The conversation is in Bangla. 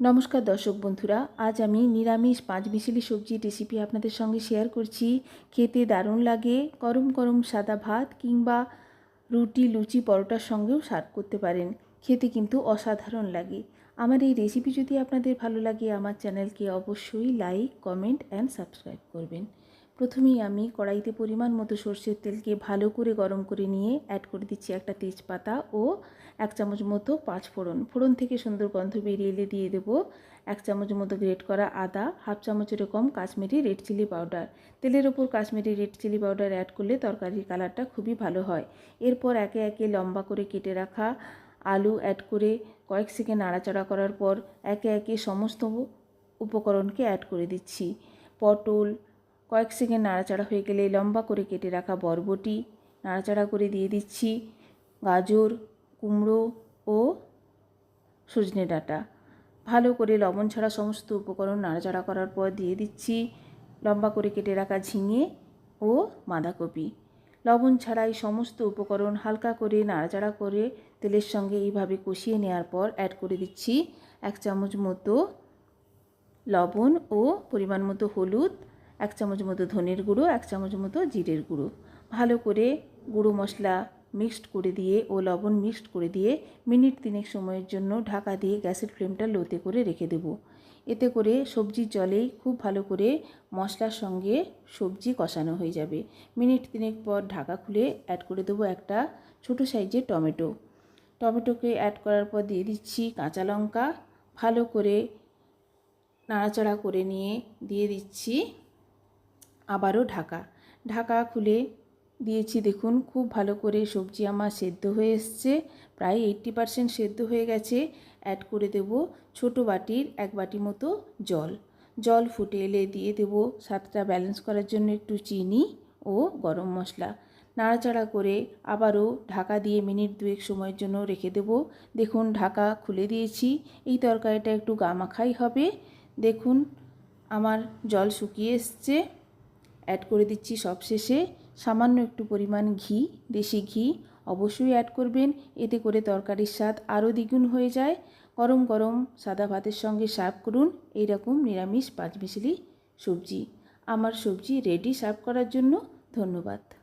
নমস্কার দর্শক বন্ধুরা, আজ আমি নিরামিষ পাঁচ মিশালি সবজি রেসিপি আপনাদের সঙ্গে শেয়ার করছি। খেতে দারুণ লাগে, গরম গরম সাদা ভাত কিংবা রুটি, লুচি, পরোটার সঙ্গেও সার্ভ করতে পারেন। খেতে কিন্তু অসাধারণ লাগে। আমার এই রেসিপি যদি আপনাদের ভালো লাগে, আমার চ্যানেলকে অবশ্যই লাইক কমেন্ট অ্যান্ড সাবস্ক্রাইব করবেন। প্রথমেই আমি কড়াইতে পরিমাণ মতো সর্ষের তেলকে ভালো করে গরম করে নিয়ে অ্যাড করে দিচ্ছি একটা তেজপাতা ও এক চামচ মতো পাঁচ ফোড়ন। ফোড়ন থেকে সুন্দর গন্ধ বেরিয়ে এলে দিয়ে দেবো এক চামচ মতো গ্রেট করা আদা, হাফ চামচের কম কাশ্মীরি রেড চিলি পাউডার। তেলের ওপর Kashmiri red chilli powder add করলে তরকারির কালারটা খুবই ভালো হয়। এরপর একে একে লম্বা করে কেটে রাখা আলু অ্যাড করে কয়েক সেকেন্ড নাড়াচাড়া করার পর একে একে সমস্ত উপকরণকে অ্যাড করে দিচ্ছি। পটল কয়েক সেকেন্ড নাড়াচাড়া হয়ে গেলে লম্বা করে কেটে রাখা বরবটি নাড়াচাড়া করে দিয়ে দিচ্ছি, গাজর, কুমড়ো ও সজনে ডাঁটা। ভালো করে লবণ ছাড়া সমস্ত উপকরণ নাড়াচাড়া করার পর দিয়ে দিচ্ছি লম্বা করে কেটে রাখা ঝিঙে ও বাঁধাকপি। লবণ ছাড়াই সমস্ত উপকরণ হালকা করে নাড়াচাড়া করে তেলের সঙ্গে এইভাবে কষিয়ে নেওয়ার পর অ্যাড করে দিচ্ছি এক চামচ মতো লবণ ও পরিমাণ মতো হলুদ এক চামচ মতো ধনের গুঁড়ো, এক চামচ মতো জিরের গুঁড়ো। ভালো করে গুঁড়ো মশলা মিক্সড করে দিয়ে ও লবণ মিক্সড করে দিয়ে মিনিট তিনেক সময়ের জন্য ঢাকা দিয়ে গ্যাসের ফ্লেমটা লোতে করে রেখে দেব। এতে করে সবজির জলেই খুব ভালো করে মশলার সঙ্গে সবজি কষানো হয়ে যাবে। মিনিট তিনেক পর ঢাকা খুলে অ্যাড করে দেবো একটা ছোটো সাইজের টমেটো। টমেটোকে অ্যাড করার পর দিয়ে দিচ্ছি কাঁচা লঙ্কা। ভালো করে নাড়াচাড়া করে নিয়ে দিয়ে দিচ্ছি আবারও ঢাকা। ঢাকা খুলে দিয়েছি, দেখুন, খুব ভালো করে সবজি আমার সেদ্ধ হয়ে এসছে, প্রায় এইট্টি পারসেন্ট সেদ্ধ হয়ে গেছে। অ্যাড করে দেব ছোট বাটির এক বাটি মতো জল। জল ফুটে এলে দিয়ে দেব স্বাদটা ব্যালেন্স করার জন্য একটু চিনি ও গরম মশলা। নাড়াচাড়া করে আবারও ঢাকা দিয়ে মিনিট দুয়েক সময়ের জন্য রেখে দেব। দেখুন, ঢাকা খুলে দিয়েছি, এই তরকারিটা একটু গামাখাই হবে। দেখুন, আমার জল শুকিয়ে এসছে। অ্যাড করে দিচ্ছি সবশেষে। সামান্য একটু পরিমাণ ঘি, দেশি ঘি অবশ্যই অ্যাড করবেন। এতে করে তরকারির স্বাদ আরও দ্বিগুণ হয়ে যায়। গরম গরম সাদা ভাতের সঙ্গে সার্ভ করুন এইরকম নিরামিষ পাঁচমিশালি সবজি। আমার সবজি রেডি সার্ভ করার জন্য ধন্যবাদ।